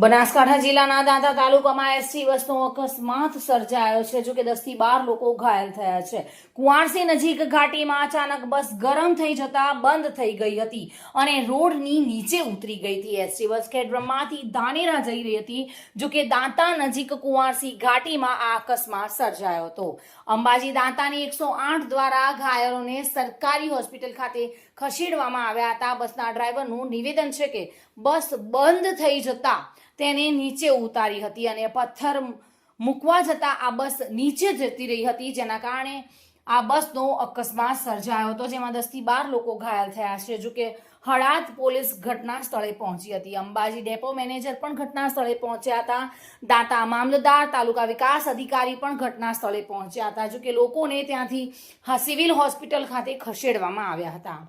બનાસકાંઠા જિલ્લાના દાંતા તાલુકામાં એસટી બસનો અકસ્માત સર્જાયો છે, જોકે દસથી બાર લોકો ઘાયલ થયા છે. કુવાણસી નજીક ઘાટીમાં અચાનક બસ ગરમ થઈ જતા બંધ થઈ ગઈ હતી અને રોડની નીચે ઉતરી ગઈ હતી. એસટી બસ ખેડબ્રહ્માથી ધાનેરા જઈ રહી હતી, જોકે દાંતા નજીક કુવાણસી ઘાટીમાં આ અકસ્માત સર્જાયો હતો. અંબાજી દાંતાની એકસો આઠ દ્વારા ઘાયલોને સરકારી હોસ્પિટલ ખાતે ખસેડવામાં આવ્યા હતા. બસના ડ્રાઈવરનું નિવેદન છે કે બસ બંધ થઈ જતા તેને નીચે ઉતારી હતી અને પથ્થર મૂકવા જતા આ બસ નીચે જતી રહી હતી, જેના કારણે આ બસનો અકસ્માત સર્જાયો હતો, જેમાં દસથી બાર લોકો ઘાયલ થયા છે. જોકે હળાદ પોલીસ ઘટના સ્થળે પહોંચી હતી. અંબાજી ડેપો મેનેજર પણ ઘટના સ્થળે પહોંચ્યા હતા. દાંતા મામલતદાર, તાલુકા વિકાસ અધિકારી પણ ઘટના સ્થળે પહોંચ્યા હતા. જોકે લોકોને ત્યાંથી સિવિલ હોસ્પિટલ ખાતે ખસેડવામાં આવ્યા હતા.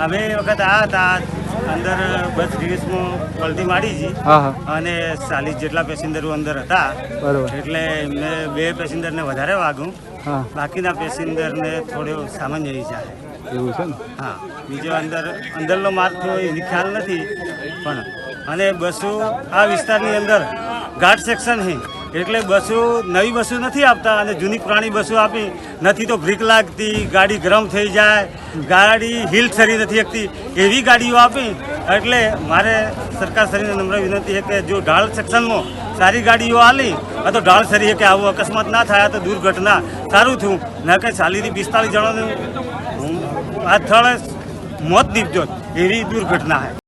હવે વખત આવ્યા હતા. અંદર બસ રિલીઝમાં પલટી મારી છે હા હા. અને ચાલીસ જેટલા પેસેન્જરો અંદર હતા. એટલે એમને બે પેસેન્જરને વધારે વાગ્યું બાકીના પેસેન્જરને થોડો સામાન્ય ઈજા એવું છે ને? હા. બીજો અંદર અંદરનો માર્ગ થયો એની ખ્યાલ નથી પણ અને બસો આ વિસ્તારની અંદર ઘાટ સેક્શન છે એટલે બસો, નવી બસો નથી આપતા અને જૂની પુરાણી બસો આપી. નથી તો બ્રેક લાગતી, ગાડી ગરમ થઈ જાય, ગાડી હિલ સરી નથી શકતી. એવી ગાડીઓ આપી. એટલે મારે સરકાર શ્રીને નમ્ર વિનંતી છે કે જો ઢાળ સેક્શનમાં સારી ગાડીઓ આલી તો ઢાળ સરી કે આવું અકસ્માત ના થાય તો દુર્ઘટના. સારું થયું. ના કે ચાલીથી પિસ્તાલીસ જણાનું. આ સ્થળે મોત નીપજો એવી દુર્ઘટના છે.